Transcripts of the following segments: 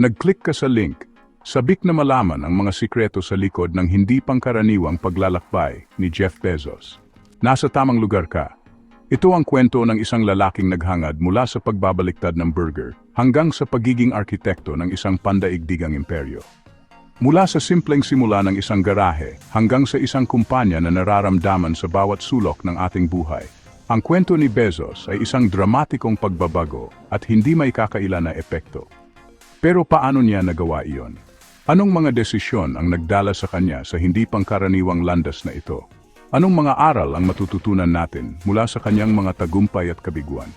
Nag-click ka sa link. Sabik na malaman ang mga sikreto sa likod ng hindi pangkaraniwang paglalakbay ni Jeff Bezos. Nasa tamang lugar ka. Ito ang kwento ng isang lalaking naghangad mula sa pagbabaliktad ng burger hanggang sa pagiging arkitekto ng isang pandaigdigang imperyo. Mula sa simpleng simula ng isang garahe hanggang sa isang kumpanya na nararamdaman sa bawat sulok ng ating buhay, ang kwento ni Bezos ay isang dramatikong pagbabago at hindi may kakaila na epekto. Pero paano niya nagawa iyon? Anong mga desisyon ang nagdala sa kanya sa hindi pangkaraniwang landas na ito? Anong mga aral ang matututunan natin mula sa kanyang mga tagumpay at kabiguan?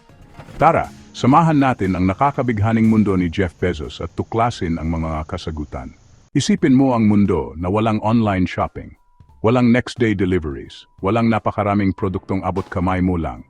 Tara, samahan natin ang nakakabighaning mundo ni Jeff Bezos at tuklasin ang mga kasagutan. Isipin mo ang mundo na walang online shopping, walang next day deliveries, walang napakaraming produktong abot kamay mo lang.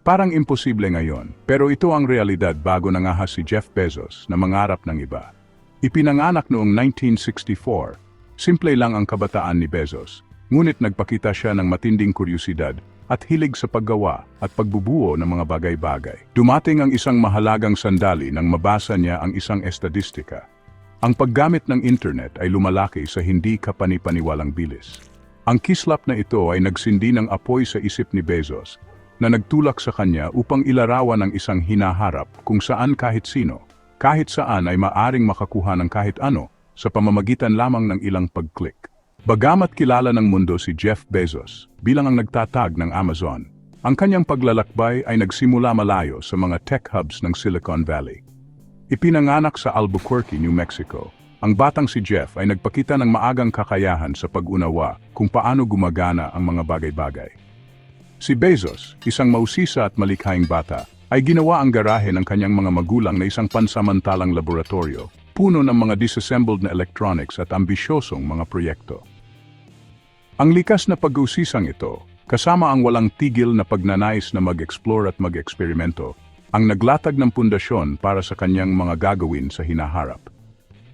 Parang imposible ngayon, pero ito ang realidad bago nangahas si Jeff Bezos na mangarap ng iba. Ipinanganak noong 1964, simple lang ang kabataan ni Bezos, ngunit nagpakita siya ng matinding kuryusidad at hilig sa paggawa at pagbubuo ng mga bagay-bagay. Dumating ang isang mahalagang sandali nang mabasa niya ang isang estadistika. Ang paggamit ng internet ay lumalaki sa hindi kapanipaniwalang bilis. Ang kislap na ito ay nagsindi ng apoy sa isip ni Bezos na nagtulak sa kanya upang ilarawan ang isang hinaharap kung saan kahit sino, kahit saan ay maaring makakuha ng kahit ano sa pamamagitan lamang ng ilang pag-click. Bagamat kilala ng mundo si Jeff Bezos bilang ang nagtatag ng Amazon, ang kanyang paglalakbay ay nagsimula malayo sa mga tech hubs ng Silicon Valley. Ipinanganak sa Albuquerque, New Mexico, ang batang si Jeff ay nagpakita ng maagang kakayahan sa pag-unawa kung paano gumagana ang mga bagay-bagay. Si Bezos, isang mausisa at malikhaing bata, ay ginawa ang garahe ng kanyang mga magulang na isang pansamantalang laboratorio, puno ng mga disassembled na electronics at ambisyosong mga proyekto. Ang likas na pag-uusisang ito, kasama ang walang tigil na pagnanais na mag-explore at mag-eksperimento, ang naglatag ng pundasyon para sa kanyang mga gagawin sa hinaharap.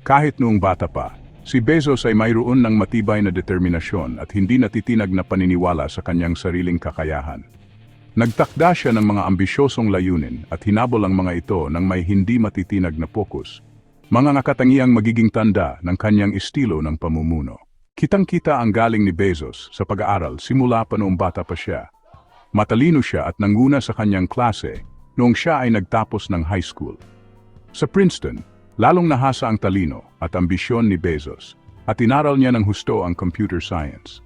Kahit noong bata pa, si Bezos ay mayroon ng matibay na determinasyon at hindi natitinag na paniniwala sa kanyang sariling kakayahan. Nagtakda siya ng mga ambisyosong layunin at hinabol ang mga ito ng may hindi matitinag na pokus, mga nakatangiang magiging tanda ng kanyang estilo ng pamumuno. Kitang-kita ang galing ni Bezos sa pag-aaral simula pa noong bata pa siya. Matalino siya at nanguna sa kanyang klase noong siya ay nagtapos ng high school. Sa Princeton, lalong nahasa ang talino at ambisyon ni Bezos at inaral niya ng husto ang computer science.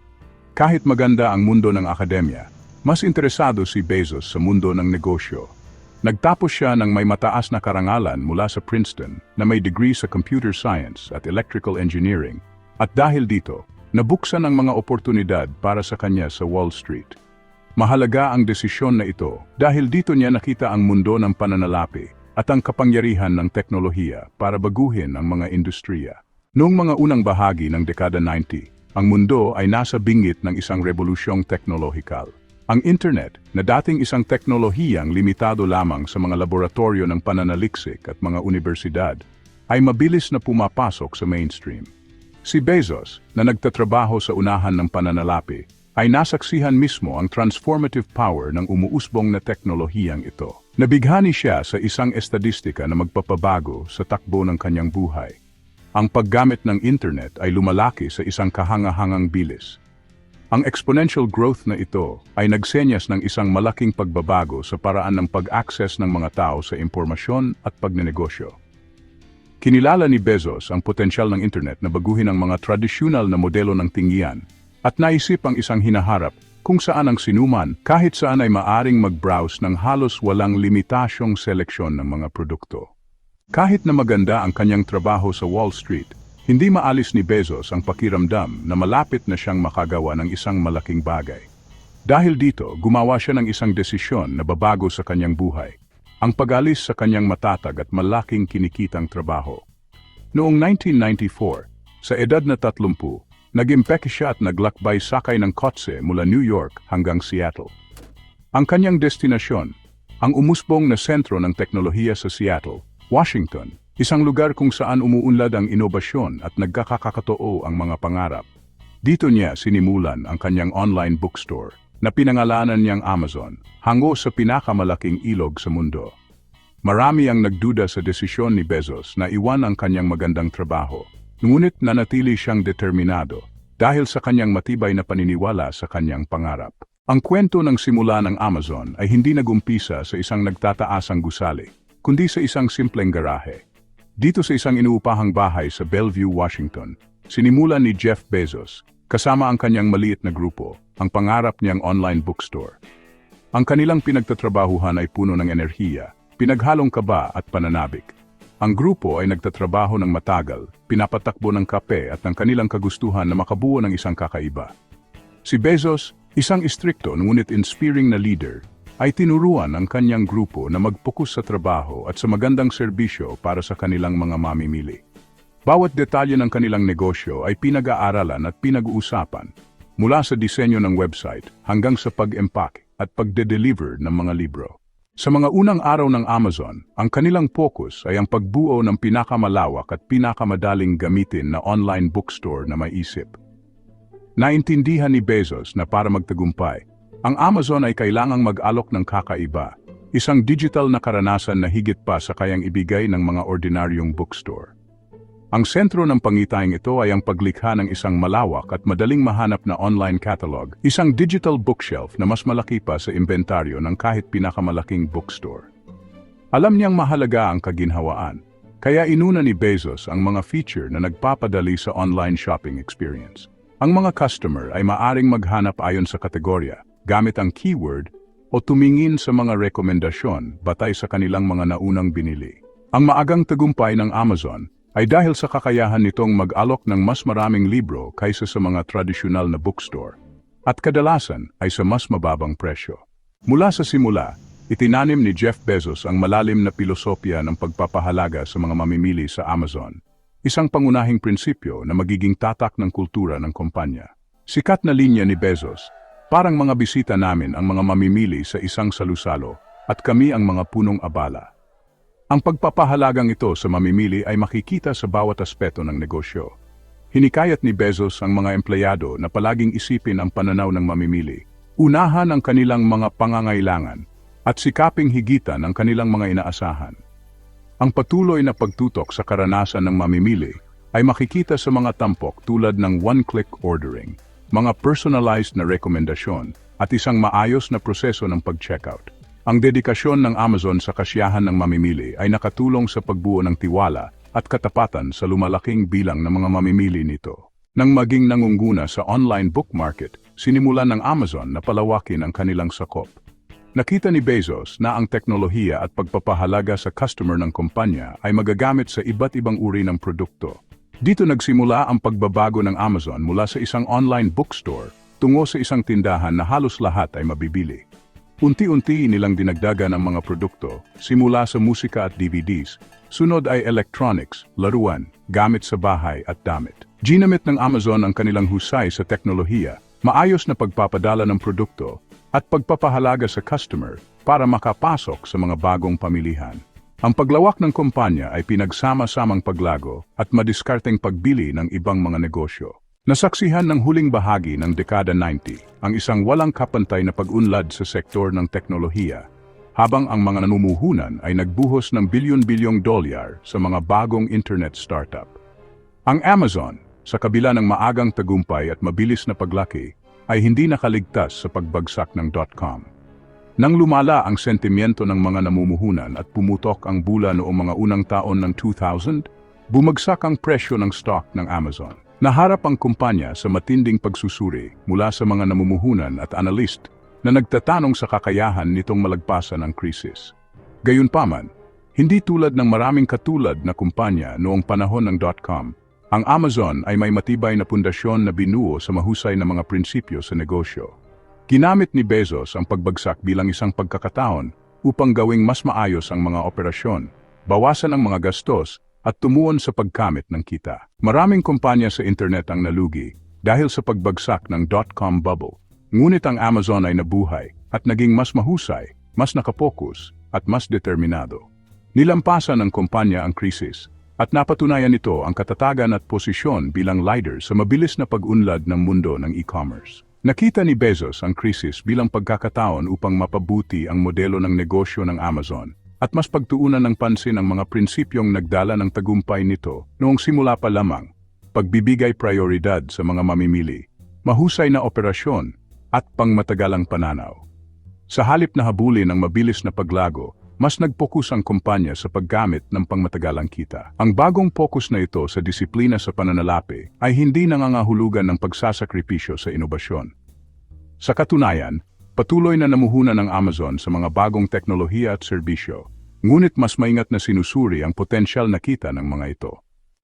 Kahit maganda ang mundo ng akademya, mas interesado si Bezos sa mundo ng negosyo. Nagtapos siya ng may mataas na karangalan mula sa Princeton na may degree sa computer science at electrical engineering at dahil dito, nabuksan ang mga oportunidad para sa kanya sa Wall Street. Mahalaga ang desisyon na ito dahil dito niya nakita ang mundo ng pananalapi at ang kapangyarihan ng teknolohiya para baguhin ang mga industriya. Noong mga unang bahagi ng dekada 90, ang mundo ay nasa bingit ng isang revolusyong teknolohikal. Ang internet, na dating isang teknolohiyang limitado lamang sa mga laboratorio ng pananaliksik at mga universidad, ay mabilis na pumapasok sa mainstream. Si Bezos, na nagtatrabaho sa unahan ng pananalapi, ay nasaksihan mismo ang transformative power ng umuusbong na teknolohiyang ito. Nabighani siya sa isang estadistika na magpapabago sa takbo ng kanyang buhay. Ang paggamit ng internet ay lumalaki sa isang kahangahangang bilis. Ang exponential growth na ito ay nagsenyas ng isang malaking pagbabago sa paraan ng pag-access ng mga tao sa impormasyon at pagnenegosyo. Kinilala ni Bezos ang potensyal ng internet na baguhin ang mga tradisyonal na modelo ng tingian at naisip ang isang hinaharap kung saan ang sinuman kahit saan ay maaring mag-browse ng halos walang limitasyong seleksyon ng mga produkto. Kahit na maganda ang kanyang trabaho sa Wall Street, hindi maalis ni Bezos ang pakiramdam na malapit na siyang makagawa ng isang malaking bagay. Dahil dito, gumawa siya ng isang desisyon na babago sa kanyang buhay, ang pag-alis sa kanyang matatag at malaking kinikitang trabaho. Noong 1994, sa edad na 30, Nag-impeke siya at naglakbay sakay ng kotse mula New York hanggang Seattle. Ang kanyang destinasyon, ang umusbong na sentro ng teknolohiya sa Seattle, Washington, isang lugar kung saan umuunlad ang inobasyon at nagkakakatoo ang mga pangarap. Dito niya sinimulan ang kanyang online bookstore na pinangalanan niyang Amazon, hango sa pinakamalaking ilog sa mundo. Marami ang nagduda sa desisyon ni Bezos na iwan ang kanyang magandang trabaho, ngunit nanatili siyang determinado dahil sa kanyang matibay na paniniwala sa kanyang pangarap. Ang kwento ng simula ng Amazon ay hindi nagumpisa sa isang nagtataasang gusali, kundi sa isang simpleng garahe. Dito sa isang inuupahang bahay sa Bellevue, Washington, sinimulan ni Jeff Bezos, kasama ang kanyang maliit na grupo, ang pangarap niyang online bookstore. Ang kanilang pinagtatrabahuhan ay puno ng enerhiya, pinaghalong kaba at pananabik. Ang grupo ay nagtatrabaho ng matagal, pinapatakbo ng kape at ng kanilang kagustuhan na makabuo ng isang kakaiba. Si Bezos, isang istrikto ngunit inspiring na leader, ay tinuruan ang kanyang grupo na mag-focus sa trabaho at sa magandang serbisyo para sa kanilang mga mamimili. Bawat detalye ng kanilang negosyo ay pinag-aaralan at pinag-uusapan, mula sa disenyo ng website hanggang sa pag-empack at pagde-deliver ng mga libro. Sa mga unang araw ng Amazon, ang kanilang focus ay ang pagbuo ng pinakamalawak at pinakamadaling gamitin na online bookstore na maisip. Naintindihan ni Bezos na para magtagumpay, ang Amazon ay kailangang mag-alok ng kakaiba, isang digital na karanasan na higit pa sa kayang ibigay ng mga ordinaryong bookstore. Ang sentro ng pangitahing ito ay ang paglikha ng isang malawak at madaling mahanap na online catalog, isang digital bookshelf na mas malaki pa sa inventaryo ng kahit pinakamalaking bookstore. Alam niyang mahalaga ang kaginhawaan, kaya inuna ni Bezos ang mga feature na nagpapadali sa online shopping experience. Ang mga customer ay maaring maghanap ayon sa kategorya, gamit ang keyword, o tumingin sa mga rekomendasyon batay sa kanilang mga naunang binili. Ang maagang tagumpay ng Amazon ay dahil sa kakayahan nitong mag-alok ng mas maraming libro kaysa sa mga tradisyonal na bookstore, at kadalasan ay sa mas mababang presyo. Mula sa simula, itinanim ni Jeff Bezos ang malalim na pilosopya ng pagpapahalaga sa mga mamimili sa Amazon, isang pangunahing prinsipyo na magiging tatak ng kultura ng kumpanya. Sikat na linya ni Bezos, parang mga bisita namin ang mga mamimili sa isang salusalo at kami ang mga punong abala. Ang pagpapahalagang ito sa mamimili ay makikita sa bawat aspeto ng negosyo. Hinikayat ni Bezos ang mga empleyado na palaging isipin ang pananaw ng mamimili, unahan ang kanilang mga pangangailangan, at sikaping higitan ang kanilang mga inaasahan. Ang patuloy na pagtutok sa karanasan ng mamimili ay makikita sa mga tampok tulad ng one-click ordering, mga personalized na rekomendasyon, at isang maayos na proseso ng pag-checkout. Ang dedikasyon ng Amazon sa kasiyahan ng mamimili ay nakatulong sa pagbuo ng tiwala at katapatan sa lumalaking bilang ng mga mamimili nito. Nang maging nangungguna sa online book market, sinimulan ng Amazon na palawakin ang kanilang sakop. Nakita ni Bezos na ang teknolohiya at pagpapahalaga sa customer ng kumpanya ay magagamit sa iba't ibang uri ng produkto. Dito nagsimula ang pagbabago ng Amazon mula sa isang online bookstore tungo sa isang tindahan na halos lahat ay mabibili. Unti-unti nilang dinagdagan ang mga produkto, simula sa musika at DVDs, sunod ay electronics, laruan, gamit sa bahay at damit. Ginamit ng Amazon ang kanilang husay sa teknolohiya, maayos na pagpapadala ng produkto, at pagpapahalaga sa customer para makapasok sa mga bagong pamilihan. Ang paglawak ng kumpanya ay pinagsama-samang paglago at madiskarteng pagbili ng ibang mga negosyo. Nasaksihan ng huling bahagi ng dekada 90 ang isang walang kapantay na pag-unlad sa sektor ng teknolohiya, habang ang mga nanumuhunan ay nagbuhos ng bilyon-bilyong dolyar sa mga bagong internet startup. Ang Amazon, sa kabila ng maagang tagumpay at mabilis na paglaki, ay hindi nakaligtas sa pagbagsak ng .com. Nang lumala ang sentimiento ng mga namumuhunan at pumutok ang bula noong mga unang taon ng 2000, bumagsak ang presyo ng stock ng Amazon. Naharap ang kumpanya sa matinding pagsusuri mula sa mga namumuhunan at analyst na nagtatanong sa kakayahan nitong malagpasan ang krisis. Gayunpaman, hindi tulad ng maraming katulad na kumpanya noong panahon ng .com, ang Amazon ay may matibay na pundasyon na binuo sa mahusay na mga prinsipyo sa negosyo. Ginamit ni Bezos ang pagbagsak bilang isang pagkakataon upang gawing mas maayos ang mga operasyon, bawasan ang mga gastos at tumuon sa pagkamit ng kita. Maraming kumpanya sa internet ang nalugi dahil sa pagbagsak ng dot-com bubble. Ngunit ang Amazon ay nabuhay at naging mas mahusay, mas nakapokus at mas determinado. Nilampasan ng kumpanya ang krisis at napatunayan nito ang katatagan at posisyon bilang leader sa mabilis na pag-unlad ng mundo ng e-commerce. Nakita ni Bezos ang krisis bilang pagkakataon upang mapabuti ang modelo ng negosyo ng Amazon at mas pagtuunan ng pansin ang mga prinsipyong nagdala ng tagumpay nito noong simula pa lamang, pagbibigay prioridad sa mga mamimili, mahusay na operasyon, at pangmatagalang pananaw. Sa halip na habulin ang mabilis na paglago, mas nagpokus ang kumpanya sa paggamit ng pangmatagalang kita. Ang bagong focus na ito sa disiplina sa pananalapi ay hindi nangangahulugan ng pagsasakripisyo sa inobasyon. Sa katunayan, patuloy na namuhunan ng Amazon sa mga bagong teknolohiya at serbisyo, ngunit mas maingat na sinusuri ang potensyal na kita ng mga ito.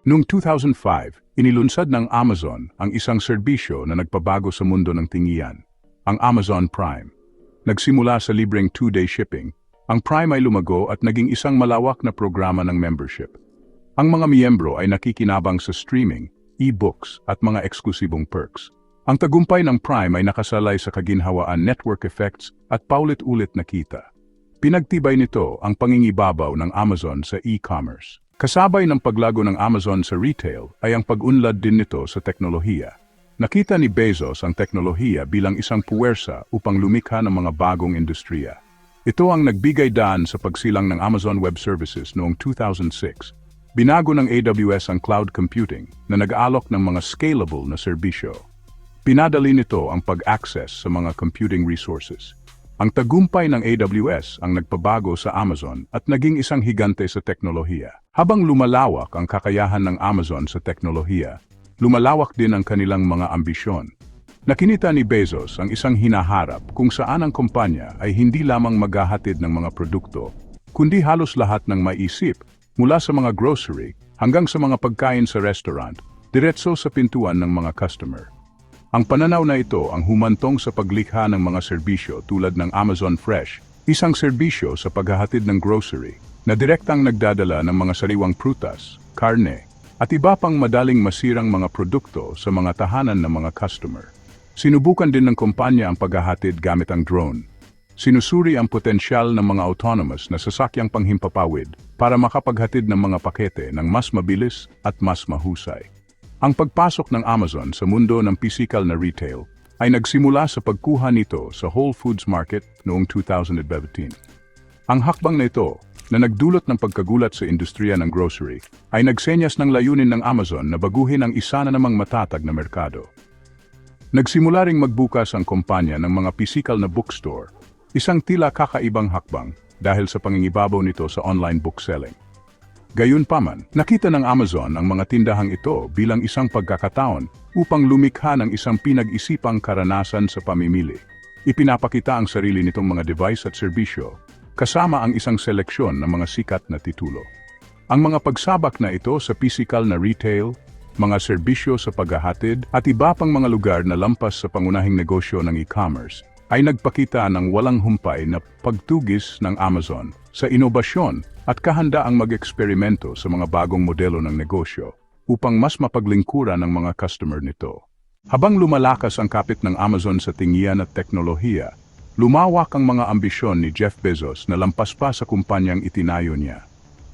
Noong 2005, inilunsad ng Amazon ang isang serbisyo na nagpabago sa mundo ng tingian, ang Amazon Prime. Nagsimula sa libreng two-day shipping, ang Prime ay lumago at naging isang malawak na programa ng membership. Ang mga miyembro ay nakikinabang sa streaming, e-books at mga eksklusibong perks. Ang tagumpay ng Prime ay nakasalay sa kaginhawaan network effects at paulit-ulit na kita. Pinagtibay nito ang pangingibabaw ng Amazon sa e-commerce. Kasabay ng paglago ng Amazon sa retail ay ang pag-unlad din nito sa teknolohiya. Nakita ni Bezos ang teknolohiya bilang isang puwersa upang lumikha ng mga bagong industriya. Ito ang nagbigay daan sa pagsilang ng Amazon Web Services noong 2006. Binago ng AWS ang cloud computing na nag-aalok ng mga scalable na serbisyo. Pinadali nito ang pag-access sa mga computing resources. Ang tagumpay ng AWS ang nagpabago sa Amazon at naging isang higante sa teknolohiya. Habang lumalawak ang kakayahan ng Amazon sa teknolohiya, lumalawak din ang kanilang mga ambisyon. Nakinita ni Bezos ang isang hinaharap kung saan ang kumpanya ay hindi lamang maghahatid ng mga produkto, kundi halos lahat ng maisip, mula sa mga grocery hanggang sa mga pagkain sa restaurant, diretso sa pintuan ng mga customer. Ang pananaw na ito ang humantong sa paglikha ng mga serbisyo tulad ng Amazon Fresh, isang serbisyo sa paghahatid ng grocery na direktang nagdadala ng mga sariwang prutas, karne, at iba pang madaling masirang mga produkto sa mga tahanan ng mga customer. Sinubukan din ng kumpanya ang paghahatid gamit ang drone. Sinusuri ang potensyal ng mga autonomous na sasakyang panghimpapawid para makapaghatid ng mga pakete ng mas mabilis at mas mahusay. Ang pagpasok ng Amazon sa mundo ng physical na retail ay nagsimula sa pagkuha nito sa Whole Foods Market noong 2017. Ang hakbang na ito, na nagdulot ng pagkagulat sa industriya ng grocery, ay nagsenyas ng layunin ng Amazon na baguhin ang isa na namang matatag na merkado. Nagsimula ring magbukas ang kumpanya ng mga physical na bookstore, isang tila kakaibang hakbang dahil sa pangingibabaw nito sa online bookselling. Gayunpaman, nakita ng Amazon ang mga tindahang ito bilang isang pagkakataon upang lumikha ng isang pinag-isipang karanasan sa pamimili. Ipinapakita ang sarili nitong mga device at serbisyo, kasama ang isang seleksyon ng mga sikat na titulo. Ang mga pagsabak na ito sa physical na retail, mga serbisyo sa paghahatid at iba pang mga lugar na lampas sa pangunahing negosyo ng e-commerce ay nagpakita ng walang humpay na pagtugis ng Amazon sa inobasyon at kahandaang mag-eksperimento sa mga bagong modelo ng negosyo upang mas mapaglingkuran ng mga customer nito. Habang lumalakas ang kapit ng Amazon sa tingian at teknolohiya, lumawak ang mga ambisyon ni Jeff Bezos na lampas pa sa kumpanyang itinayo niya.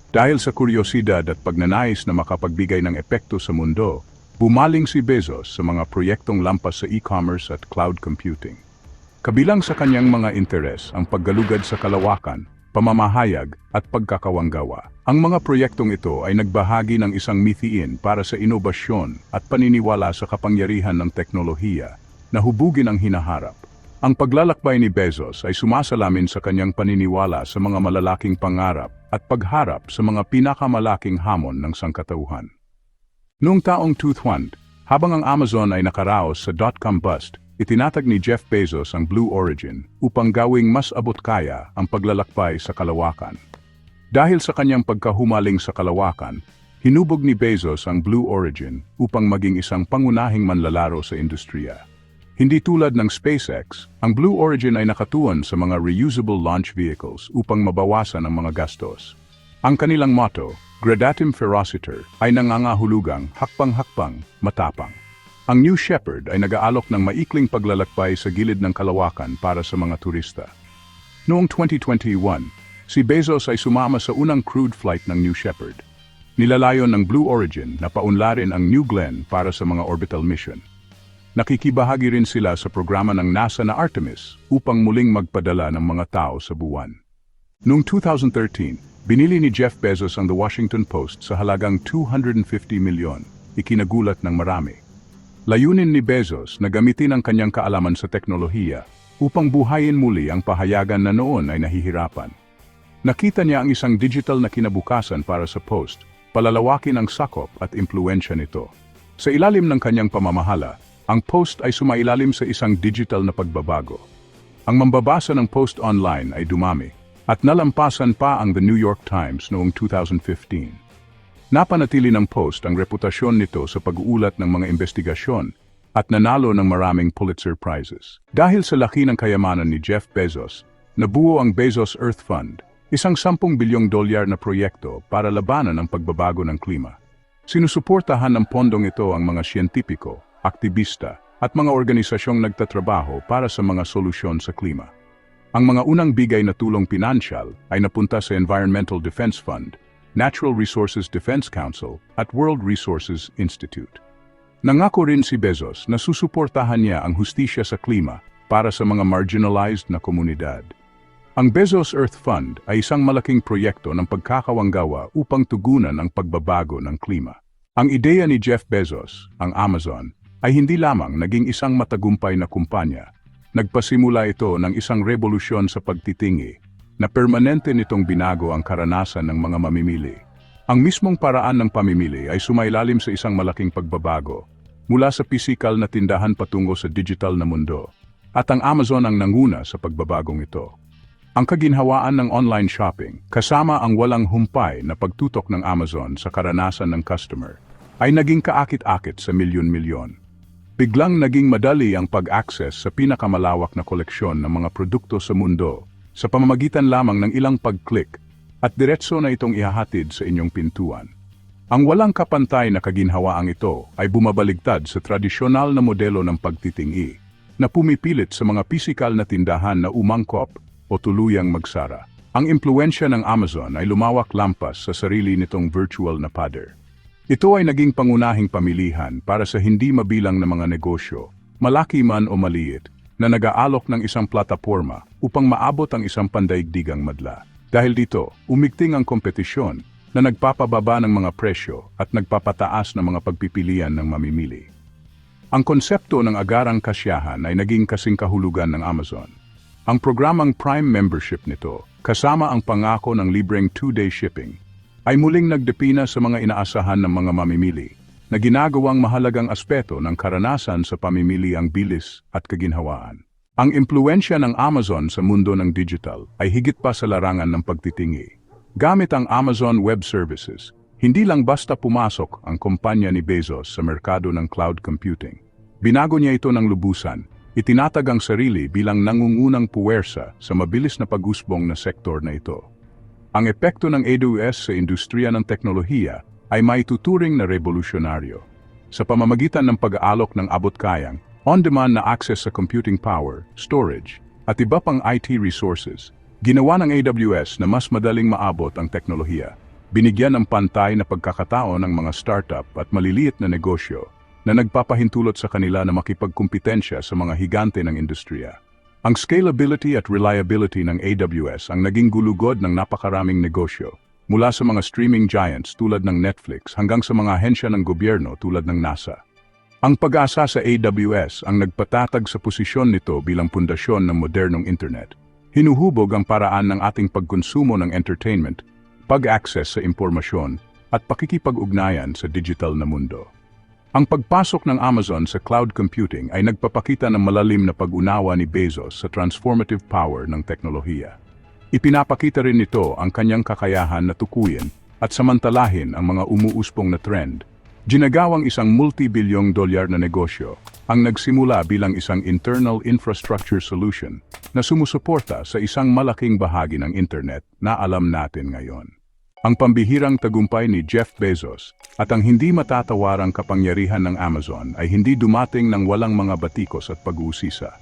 Dahil sa kuryosidad at pagnanais na makapagbigay ng epekto sa mundo, bumaling si Bezos sa mga proyektong lampas sa e-commerce at cloud computing. Kabilang sa kanyang mga interes ang paggalugad sa kalawakan, pamamahayag at pagkakawanggawa. Ang mga proyektong ito ay nagbahagi ng isang mithiin para sa inobasyon at paniniwala sa kapangyarihan ng teknolohiya na hubugin ang hinaharap. Ang paglalakbay ni Bezos ay sumasalamin sa kanyang paniniwala sa mga malalaking pangarap at pagharap sa mga pinakamalaking hamon ng sangkatauhan. Noong taong 2000, habang ang Amazon ay nakaraos sa dot-com bust, itinatag ni Jeff Bezos ang Blue Origin upang gawing mas abot kaya ang paglalakbay sa kalawakan. Dahil sa kanyang pagkahumaling sa kalawakan, hinubog ni Bezos ang Blue Origin upang maging isang pangunahing manlalaro sa industriya. Hindi tulad ng SpaceX, ang Blue Origin ay nakatuon sa mga reusable launch vehicles upang mabawasan ang mga gastos. Ang kanilang motto, Gradatim Ferociter, ay nangangahulugang hakpang-hakpang, matapang. Ang New Shepard ay nag-aalok ng maikling paglalakbay sa gilid ng kalawakan para sa mga turista. Noong 2021, si Bezos ay sumama sa unang crewed flight ng New Shepard. Nilalayon ng Blue Origin na paunlarin ang New Glenn para sa mga orbital mission. Nakikibahagi rin sila sa programa ng NASA na Artemis upang muling magpadala ng mga tao sa buwan. Noong 2013, binili ni Jeff Bezos ang The Washington Post sa halagang 250 milyon, ikinagulat ng marami. Layunin ni Bezos na gamitin ang kanyang kaalaman sa teknolohiya upang buhayin muli ang pahayagan na noon ay nahihirapan. Nakita niya ang isang digital na kinabukasan para sa Post, palalawakin ang sakop at impluensya nito. Sa ilalim ng kanyang pamamahala, ang Post ay sumailalim sa isang digital na pagbabago. Ang mambabasa ng Post online ay dumami, at nalampasan pa ang The New York Times noong 2015. Napanatili ng Post ang reputasyon nito sa pag-uulat ng mga investigasyon at nanalo ng maraming Pulitzer Prizes. Dahil sa laki ng kayamanan ni Jeff Bezos, nabuo ang Bezos Earth Fund, isang 10 bilyong dolyar na proyekto para labanan ang pagbabago ng klima. Sinusuportahan ng pondong ito ang mga siyentipiko, aktivista, at mga organisasyong nagtatrabaho para sa mga solusyon sa klima. Ang mga unang bigay na tulong pinansyal ay napunta sa Environmental Defense Fund, Natural Resources Defense Council at World Resources Institute. Nangako rin si Bezos na susuportahan niya ang hustisya sa klima para sa mga marginalized na komunidad. Ang Bezos Earth Fund ay isang malaking proyekto ng pagkakawanggawa upang tugunan ang pagbabago ng klima. Ang ideya ni Jeff Bezos, ang Amazon, ay hindi lamang naging isang matagumpay na kumpanya. Nagpasimula ito ng isang revolusyon sa pagtitingi na permanente nitong binago ang karanasan ng mga mamimili. Ang mismong paraan ng pamimili ay sumailalim sa isang malaking pagbabago mula sa pisikal na tindahan patungo sa digital na mundo. At ang Amazon ang nanguna sa pagbabagong ito. Ang kaginhawaan ng online shopping, kasama ang walang humpay na pagtutok ng Amazon sa karanasan ng customer, ay naging kaakit-akit sa milyon-milyon. Biglang naging madali ang pag-access sa pinakamalawak na koleksyon ng mga produkto sa mundo sa pamamagitan lamang ng ilang pag-click at diretso na itong ihahatid sa inyong pintuan. Ang walang kapantay na kaginhawaang ito ay bumabaligtad sa tradisyonal na modelo ng pagtitingi na pumipilit sa mga pisikal na tindahan na umangkop o tuluyang magsara. Ang impluensya ng Amazon ay lumawak lampas sa sarili nitong virtual na pader. Ito ay naging pangunahing pamilihan para sa hindi mabilang na mga negosyo, malaki man o maliit, na nag-aalok ng isang plataporma upang maabot ang isang pandaigdigang madla. Dahil dito, umigting ang kompetisyon na nagpapababa ng mga presyo at nagpapataas ng mga pagpipilian ng mamimili. Ang konsepto ng agarang kasyahan ay naging kasing kahulugan ng Amazon. Ang programang Prime Membership nito, kasama ang pangako ng libreng two-day shipping, ay muling nagdepina sa mga inaasahan ng mga mamimili na ginagawang mahalagang aspeto ng karanasan sa pamimili ang bilis at kaginhawaan. Ang impluensya ng Amazon sa mundo ng digital ay higit pa sa larangan ng pagtitingi. Gamit ang Amazon Web Services, hindi lang basta pumasok ang kumpanya ni Bezos sa merkado ng cloud computing. Binago niya ito ng lubusan itinatag ang sarili bilang nangungunang puwersa sa mabilis na pag-usbong na sektor na ito. Ang epekto ng AWS sa industriya ng teknolohiya ay maituturing na revolusyonaryo. Sa pamamagitan ng pag-aalok ng abot-kayang, on-demand na access sa computing power, storage, at iba pang IT resources, ginawa ng AWS na mas madaling maabot ang teknolohiya. Binigyan ng pantay na pagkakataon ng mga startup at maliliit na negosyo na nagpapahintulot sa kanila na makipagkumpetensya sa mga higante ng industriya. Ang scalability at reliability ng AWS ang naging gulugod ng napakaraming negosyo, mula sa mga streaming giants tulad ng Netflix hanggang sa mga ahensya ng gobyerno tulad ng NASA. Ang pag-asa sa AWS ang nagpatatag sa posisyon nito bilang pundasyon ng modernong internet. Hinuhubog ang paraan ng ating pagkonsumo ng entertainment, pag-access sa impormasyon, at pakikipag-ugnayan sa digital na mundo. Ang pagpasok ng Amazon sa cloud computing ay nagpapakita ng malalim na pag-unawa ni Bezos sa transformative power ng teknolohiya. Ipinapakita rin nito ang kanyang kakayahan na tukuyin at samantalahin ang mga umuuspong na trend. Ginagawang isang multi-bilyong dolyar na negosyo ang nagsimula bilang isang internal infrastructure solution na sumusuporta sa isang malaking bahagi ng internet na alam natin ngayon. Ang pambihirang tagumpay ni Jeff Bezos at ang hindi matatawarang kapangyarihan ng Amazon ay hindi dumating ng walang mga batikos at pag-uusisa.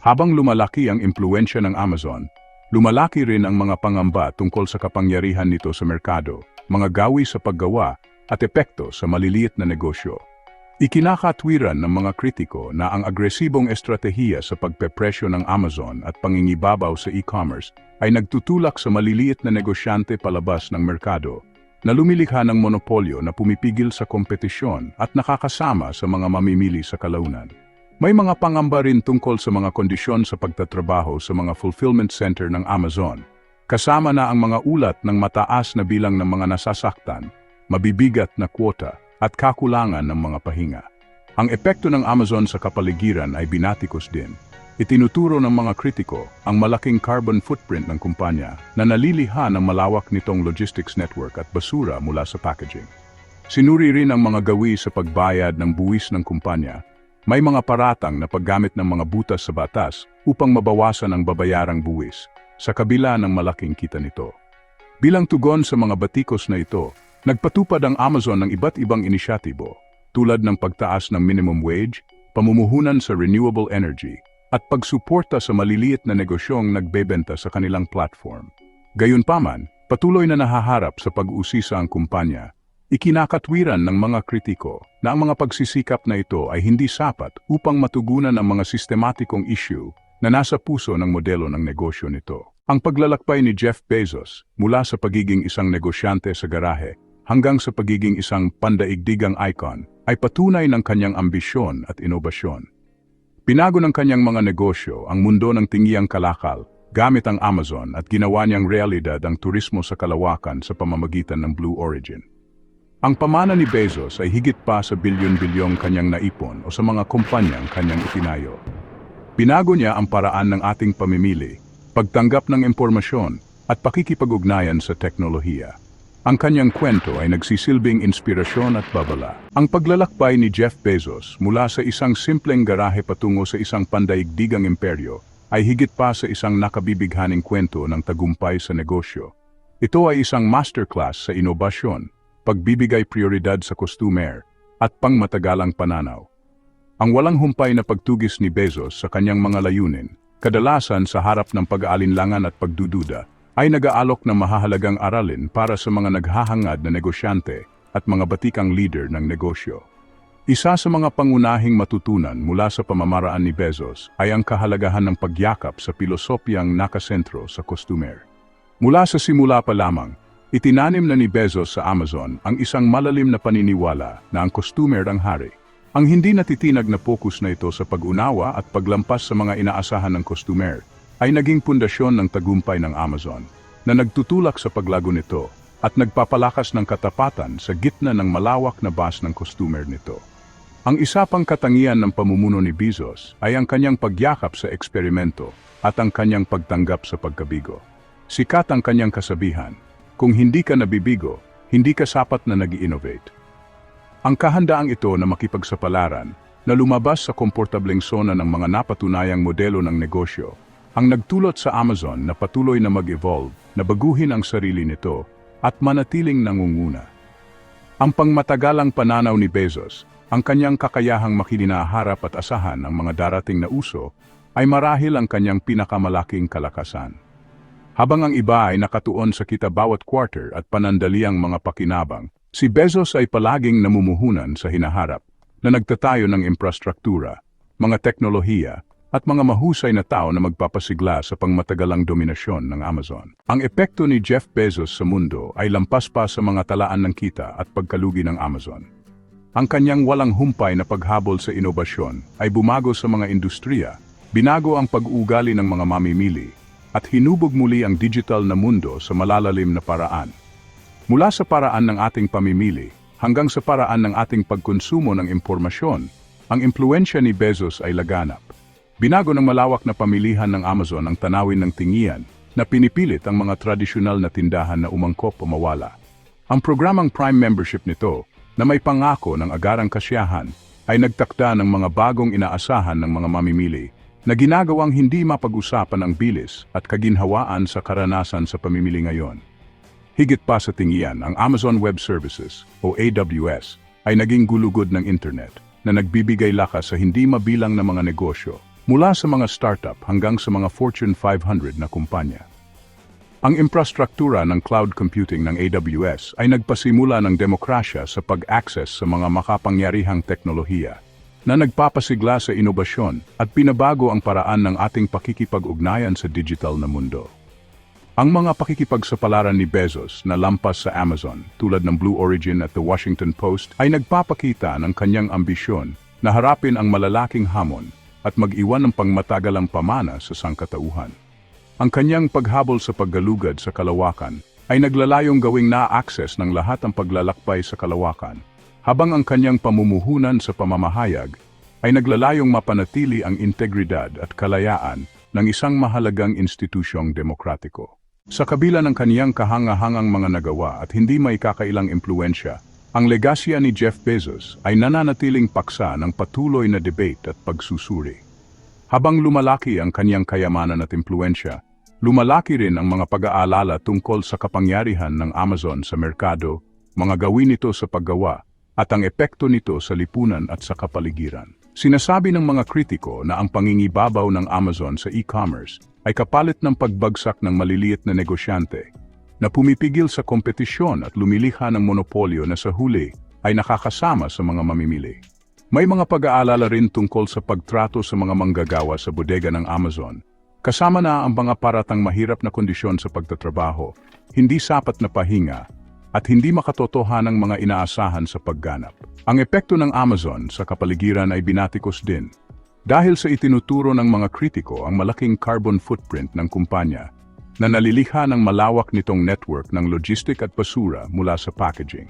Habang lumalaki ang impluensya ng Amazon, lumalaki rin ang mga pangamba tungkol sa kapangyarihan nito sa merkado, mga gawi sa paggawa at epekto sa maliliit na negosyo. Ikinakatwiran ng mga kritiko na ang agresibong estratehiya sa pagpepresyo ng Amazon at pangingibabaw sa e-commerce ay nagtutulak sa maliliit na negosyante palabas ng merkado na lumilikha ng monopolyo na pumipigil sa kompetisyon at nakakasama sa mga mamimili sa kalaunan. May mga pangamba rin tungkol sa mga kondisyon sa pagtatrabaho sa mga fulfillment center ng Amazon, kasama na ang mga ulat ng mataas na bilang ng mga nasasaktan, mabibigat na kwota at kakulangan ng mga pahinga. Ang epekto ng Amazon sa kapaligiran ay binatikos din. Itinuturo ng mga kritiko ang malaking carbon footprint ng kumpanya na naliliha ng malawak nitong logistics network at basura mula sa packaging. Sinuri rin ang mga gawi sa pagbayad ng buwis ng kumpanya. May mga paratang na paggamit ng mga butas sa batas upang mabawasan ang babayarang buwis sa kabila ng malaking kita nito. Bilang tugon sa mga batikos na ito, nagpatupad ang Amazon ng iba't ibang inisyatibo tulad ng pagtaas ng minimum wage, pamumuhunan sa renewable energy, at pagsuporta sa maliliit na negosyong nagbebenta sa kanilang platform. Gayunpaman, patuloy na nahaharap sa pag-usisa ang kumpanya. Ikinakatwiran ng mga kritiko na ang mga pagsisikap na ito ay hindi sapat upang matugunan ang mga sistematikong issue na nasa puso ng modelo ng negosyo nito. Ang paglalakbay ni Jeff Bezos mula sa pagiging isang negosyante sa garahe hanggang sa pagiging isang pandaigdigang icon ay patunay ng kanyang ambisyon at inobasyon. Pinago ng kanyang mga negosyo ang mundo ng tingiang kalakal gamit ang Amazon at ginawa niyang realidad ang turismo sa kalawakan sa pamamagitan ng Blue Origin. Ang pamana ni Bezos ay higit pa sa bilyon-bilyong kanyang naipon o sa mga kumpanyang kanyang itinayo. Pinago niya ang paraan ng ating pamimili, pagtanggap ng impormasyon at pakikipag-ugnayan sa teknolohiya. Ang kanyang kwento ay nagsisilbing inspirasyon at babala. Ang paglalakbay ni Jeff Bezos mula sa isang simpleng garahe patungo sa isang pandaigdigang imperyo ay higit pa sa isang nakabibighaning kwento ng tagumpay sa negosyo. Ito ay isang masterclass sa inobasyon, pagbibigay prioridad sa customer, at pangmatagalang pananaw. Ang walang humpay na pagtugis ni Bezos sa kanyang mga layunin, kadalasan sa harap ng pag-aalinlangan at pagdududa, ay nag-aalok ng mahahalagang aralin para sa mga naghahangad na negosyante at mga batikang leader ng negosyo. Isa sa mga pangunahing matutunan mula sa pamamaraan ni Bezos ay ang kahalagahan ng pagyakap sa pilosopiyang nakasentro sa customer. Mula sa simula pa lamang, itinanim na ni Bezos sa Amazon ang isang malalim na paniniwala na ang customer ang hari. Ang hindi natitinag na pokus na ito sa pag-unawa at paglampas sa mga inaasahan ng customer ay naging pundasyon ng tagumpay ng Amazon na nagtutulak sa paglago nito at nagpapalakas ng katapatan sa gitna ng malawak na base ng customer nito. Ang isa pang katangian ng pamumuno ni Bezos ay ang kanyang pagyakap sa eksperimento at ang kanyang pagtanggap sa pagkabigo. Sikat ang kanyang kasabihan, kung hindi ka nabibigo, hindi ka sapat na nag innovate Ang kahandaang ito na makipagsapalaran, na lumabas sa komportableng sona ng mga napatunayang modelo ng negosyo, ang nagtulot sa Amazon na patuloy na mag-evolve, na baguhin ang sarili nito, at manatiling nangunguna. Ang pangmatagalang pananaw ni Bezos, ang kanyang kakayahang makilinaharap at asahan ang mga darating na uso, ay marahil ang kanyang pinakamalaking kalakasan. Habang ang iba ay nakatuon sa kita bawat quarter at panandaliang mga pakinabang, si Bezos ay palaging namumuhunan sa hinaharap na nagtatayo ng infrastruktura, mga teknolohiya, at mga mahusay na tao na magpapasigla sa pangmatagalang dominasyon ng Amazon. Ang epekto ni Jeff Bezos sa mundo ay lampas pa sa mga talaan ng kita at pagkalugi ng Amazon. Ang kanyang walang humpay na paghabol sa inobasyon ay bumago sa mga industriya, binago ang pag-uugali ng mga mamimili, at hinubog muli ang digital na mundo sa malalalim na paraan. Mula sa paraan ng ating pamimili hanggang sa paraan ng ating pagkonsumo ng impormasyon, ang impluensya ni Bezos ay laganap. Binago ng malawak na pamilihan ng Amazon ang tanawin ng tingian na pinipilit ang mga tradisyonal na tindahan na umangkop o mawala. Ang programang Prime Membership nito na may pangako ng agarang kasiyahan ay nagtakda ng mga bagong inaasahan ng mga mamimili na ginagawang hindi mapag-usapan ang bilis at kaginhawaan sa karanasan sa pamimili ngayon. Higit pa sa tingiyan, ang Amazon Web Services o AWS ay naging gulugod ng internet na nagbibigay lakas sa hindi mabilang na mga negosyo mula sa mga startup hanggang sa mga Fortune 500 na kumpanya. Ang infrastruktura ng cloud computing ng AWS ay nagpasimula ng demokrasya sa pag-access sa mga makapangyarihang teknolohiya na nagpapasigla sa inobasyon at pinabago ang paraan ng ating pakikipag-ugnayan sa digital na mundo. Ang mga pakikipagsapalaran ni Bezos na lampas sa Amazon tulad ng Blue Origin at The Washington Post ay nagpapakita ng kanyang ambisyon na harapin ang malalaking hamon at mag-iwan ng pangmatagalang pamana sa sangkatauhan. Ang kanyang paghabol sa paggalugad sa kalawakan ay naglalayong gawing na-access ng lahat ang paglalakbay sa kalawakan, habang ang kanyang pamumuhunan sa pamamahayag ay naglalayong mapanatili ang integridad at kalayaan ng isang mahalagang institusyong demokratiko. Sa kabila ng kaniyang kahangahangang mga nagawa at hindi may kakailang impluensya, ang legasya ni Jeff Bezos ay nananatiling paksa ng patuloy na debate at pagsusuri. Habang lumalaki ang kaniyang kayamanan at impluensya, lumalaki rin ang mga pag-aalala tungkol sa kapangyarihan ng Amazon sa merkado, mga gawin nito sa paggawa, at ang epekto nito sa lipunan at sa kapaligiran. Sinasabi ng mga kritiko na ang pangingibabaw ng Amazon sa e-commerce ay kapalit ng pagbagsak ng maliliit na negosyante na pumipigil sa kompetisyon at lumilikha ng monopolyo na sa huli ay nakakasama sa mga mamimili. May mga pag-aalala rin tungkol sa pagtrato sa mga manggagawa sa bodega ng Amazon. Kasama na ang mga paratang mahirap na kondisyon sa pagtatrabaho, hindi sapat na pahinga, at hindi makatotohanang mga inaasahan sa pagganap. Ang epekto ng Amazon sa kapaligiran ay binatikos din. Dahil sa itinuturo ng mga kritiko ang malaking carbon footprint ng kumpanya na nalilikha ng malawak nitong network ng logistic at basura mula sa packaging.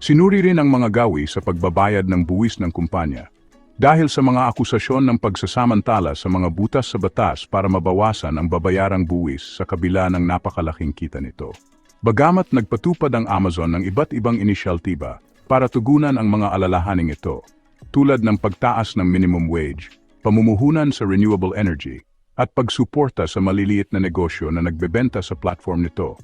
Sinuri rin ang mga gawi sa pagbabayad ng buwis ng kumpanya dahil sa mga akusasyon ng pagsasamantala sa mga butas sa batas para mabawasan ang babayarang buwis sa kabila ng napakalaking kita nito. Bagamat nagpatupad ang Amazon ng iba't ibang inisyaltiba para tugunan ang mga alalahaning ito, tulad ng pagtaas ng minimum wage, pamumuhunan sa renewable energy, at pagsuporta sa maliliit na negosyo na nagbebenta sa platform nito.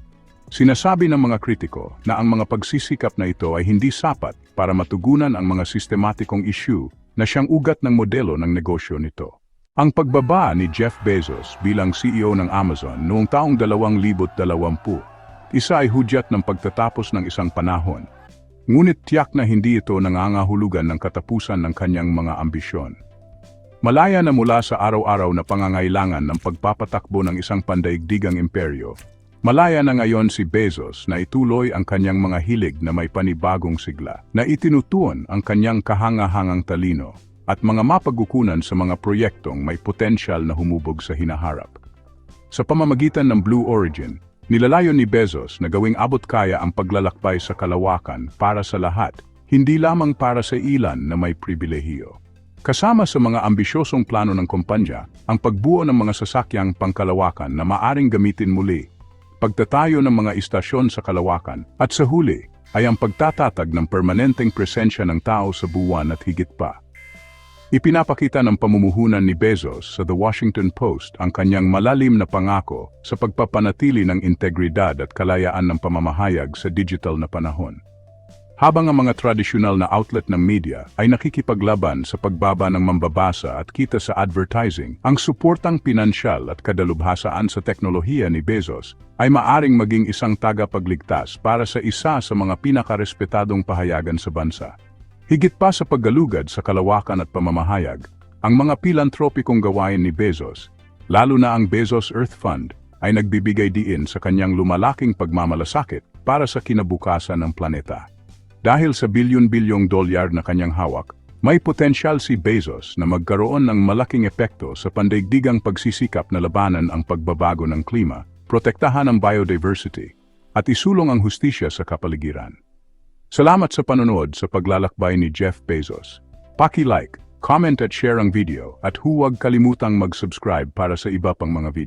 Sinasabi ng mga kritiko na ang mga pagsisikap na ito ay hindi sapat para matugunan ang mga sistematikong issue na siyang ugat ng modelo ng negosyo nito. Ang pagbaba ni Jeff Bezos bilang CEO ng Amazon noong taong 2020, isa ay hudyat ng pagtatapos ng isang panahon. Ngunit tiyak na hindi ito nangangahulugan ng katapusan ng kanyang mga ambisyon. Malaya na mula sa araw-araw na pangangailangan ng pagpapatakbo ng isang pandaigdigang imperyo, malaya na ngayon si Bezos na ituloy ang kanyang mga hilig na may panibagong sigla, na itinutuon ang kanyang kahangahangang talino at mga mapagukunan sa mga proyektong may potensyal na humubog sa hinaharap. Sa pamamagitan ng Blue Origin, nilalayon ni Bezos na gawing abot kaya ang paglalakbay sa kalawakan para sa lahat, hindi lamang para sa ilan na may pribilehiyo. Kasama sa mga ambisyosong plano ng kumpanya, ang pagbuo ng mga sasakyang pangkalawakan na maaring gamitin muli, pagtatayo ng mga istasyon sa kalawakan, at sa huli ay ang pagtatatag ng permanenteng presensya ng tao sa buwan at higit pa. Ipinapakita ng pamumuhunan ni Bezos sa The Washington Post ang kanyang malalim na pangako sa pagpapanatili ng integridad at kalayaan ng pamamahayag sa digital na panahon. Habang ang mga tradisyonal na outlet ng media ay nakikipaglaban sa pagbaba ng mambabasa at kita sa advertising, ang suportang pinansyal at kadalubhasaan sa teknolohiya ni Bezos ay maaring maging isang tagapagligtas para sa isa sa mga pinakarespetadong pahayagan sa bansa. Higit pa sa paggalugad sa kalawakan at pamamahayag, ang mga pilantropikong gawain ni Bezos, lalo na ang Bezos Earth Fund, ay nagbibigay diin sa kanyang lumalaking pagmamalasakit para sa kinabukasan ng planeta. Dahil sa bilyon-bilyong dolyar na kanyang hawak, may potensyal si Bezos na magkaroon ng malaking epekto sa pandaigdigang pagsisikap na labanan ang pagbabago ng klima, protektahan ang biodiversity, at isulong ang hustisya sa kapaligiran. Salamat sa panonood sa paglalakbay ni Jeff Bezos. Paki-like, comment at share ang video at huwag kalimutang mag-subscribe para sa iba pang mga video.